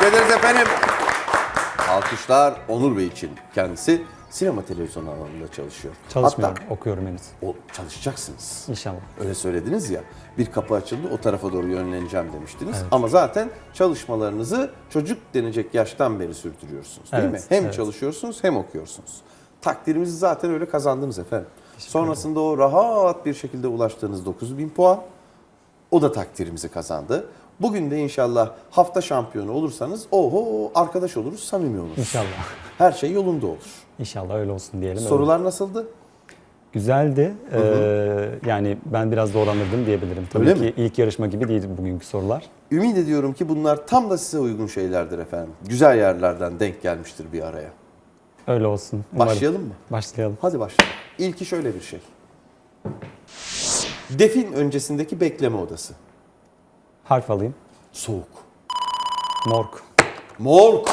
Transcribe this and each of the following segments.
Teşekkür ederiz efendim. Alkışlar Onur Bey için. Kendisi sinema televizyon alanında çalışıyor. Çalışmıyorum, okuyorum henüz. Hatta o çalışacaksınız. İnşallah. Öyle söylediniz ya. Bir kapı açıldı o tarafa doğru yönleneceğim demiştiniz. Ama zaten çalışmalarınızı çocuk denecek yaştan beri sürdürüyorsunuz değil Evet, mi? Hem evet. çalışıyorsunuz hem okuyorsunuz. Takdirimizi zaten öyle kazandınız efendim. Sonrasında o rahat bir şekilde ulaştığınız 9000 puan o da takdirimizi kazandı. Bugün de inşallah hafta şampiyonu olursanız oho arkadaş oluruz, samimi oluruz. İnşallah. Her şey yolunda olur. İnşallah öyle olsun diyelim. Öyle. Sorular nasıldı? Güzeldi. Ee, yani ben biraz zorlanırdım diyebilirim. Tabii Öyle ki mi? ilk yarışma gibi değil bugünkü sorular. Ümit ediyorum ki bunlar tam da size uygun şeylerdir efendim. Güzel yerlerden denk gelmiştir bir araya. Öyle olsun. Umarım. Başlayalım mı? Başlayalım. Hadi başlayalım. İlki şöyle bir şey. Defin öncesindeki bekleme odası. Harf alayım. Soğuk. Morg. Morg.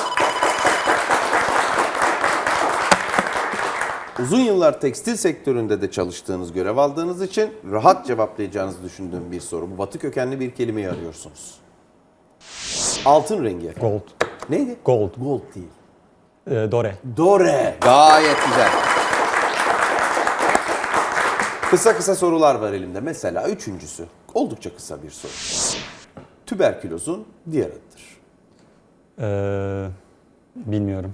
Uzun yıllar tekstil sektöründe de çalıştığınız, görev aldığınız için rahat cevaplayacağınızı düşündüğüm bir soru. Bu batı kökenli bir kelimeyi arıyorsunuz. Altın rengi efendim. Gold. Neydi? Gold. Gold değil. Ee, Dore. Dore. Gayet güzel. Kısa kısa sorular var elimde. Mesela üçüncüsü. Oldukça kısa bir soru. Tüberkülozun diğer adıdır. Ee, bilmiyorum.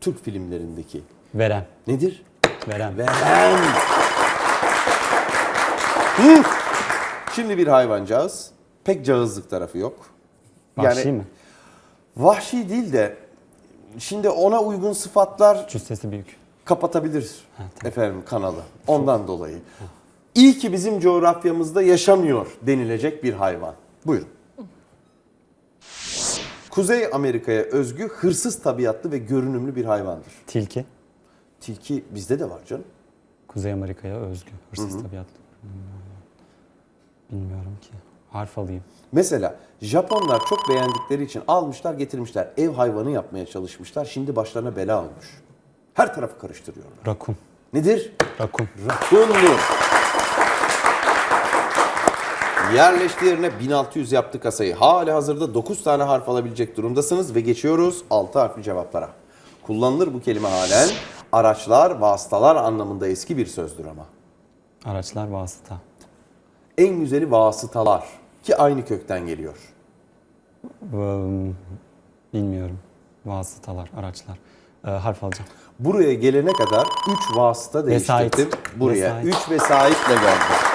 Türk filmlerindeki Verem. nedir? Verem. Veren. Hı. Şimdi bir hayvancağız. Pek cağızlık tarafı yok. Vahşi mi? Vahşi değil de şimdi ona uygun sıfatlar Cüssesi büyük. kapatabilir efendim kanalı. Ondan dolayı. İyi ki bizim coğrafyamızda yaşamıyor denilecek bir hayvan. Buyurun. Kuzey Amerika'ya özgü hırsız tabiatlı ve görünümlü bir hayvandır. Tilki. Tilki bizde de var canım. Kuzey Amerika'ya özgü. Hırsız tabiatlı. Hmm. Bilmiyorum ki. Harf alayım. Mesela Japonlar çok beğendikleri için almışlar getirmişler. Ev hayvanı yapmaya çalışmışlar. Şimdi başlarına bela olmuş. Her tarafı karıştırıyorlar. Rakun. Nedir? Rakun. Rakunlu. Yerleşti yerine 1600 yaptı kasayı. Hali hazırda 9 tane harf alabilecek durumdasınız ve geçiyoruz 6 harfli cevaplara. Kullanılır bu kelime halen araçlar, vasıtalar anlamında eski bir sözdür ama. Araçlar vasıta. En güzeli vasıtalar ki aynı kökten geliyor. Bilmiyorum. Vasıtalar, araçlar. Ee, harf alacağım. Buraya gelene kadar 3 vasıta Vesait. değiştirdim. Buraya Vesait. 3 vesayitle geldim.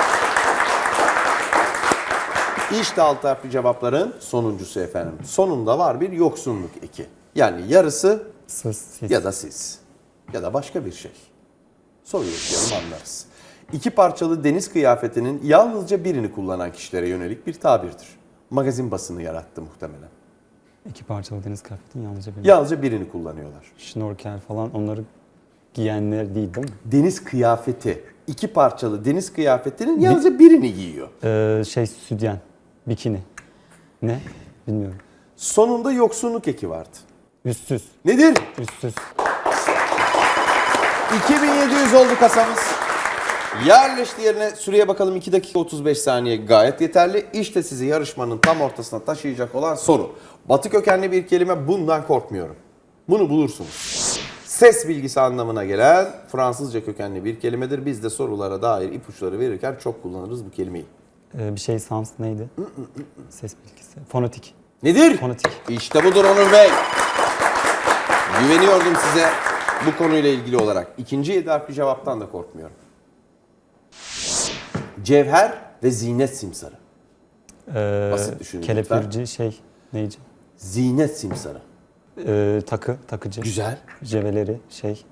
İşte alt harfli cevapların sonuncusu efendim. Sonunda var bir yoksunluk eki. Yani yarısı sis. ya da siz. Ya da başka bir şey. Soruyu okuyalım anlarız. İki parçalı deniz kıyafetinin yalnızca birini kullanan kişilere yönelik bir tabirdir. Magazin basını yarattı muhtemelen. İki parçalı deniz kıyafetin yalnızca bir. Yalnızca birini kullanıyorlar. Şnorkel falan onları giyenler değil değil mi? Deniz kıyafeti, iki parçalı deniz kıyafetinin yalnızca birini giyiyor. Ee, şey sütyen, bikini. Ne? Bilmiyorum. Sonunda yoksunluk eki vardı. Üstsüz, Nedir? üstsüz. 2700 oldu kasamız. Yerleşti yerine süreye bakalım 2 dakika 35 saniye gayet yeterli. İşte sizi yarışmanın tam ortasına taşıyacak olan soru. Batı kökenli bir kelime bundan korkmuyorum. Bunu bulursunuz. Ses bilgisi anlamına gelen Fransızca kökenli bir kelimedir. Biz de sorulara dair ipuçları verirken çok kullanırız bu kelimeyi. Ee, bir şey sans neydi? Ses bilgisi. Fonetik. Nedir? Fonetik. İşte budur Onur Bey. Güveniyordum size bu konuyla ilgili olarak. İkinci yedi harfli cevaptan da korkmuyorum. Cevher ve zinet simsarı. Ee, Basit düşünün Kelepirci şey neyci? Zinet simsarı. Ee, takı, takıcı. Güzel. Jeveleri şey.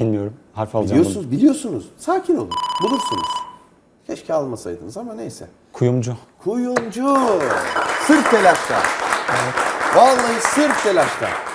Bilmiyorum. Harf alacağım. Biliyorsunuz, biliyorsunuz. Sakin olun. Bulursunuz. Keşke almasaydınız ama neyse. Kuyumcu. Kuyumcu. Sırf telaşta. Vallahi sırf telaşta.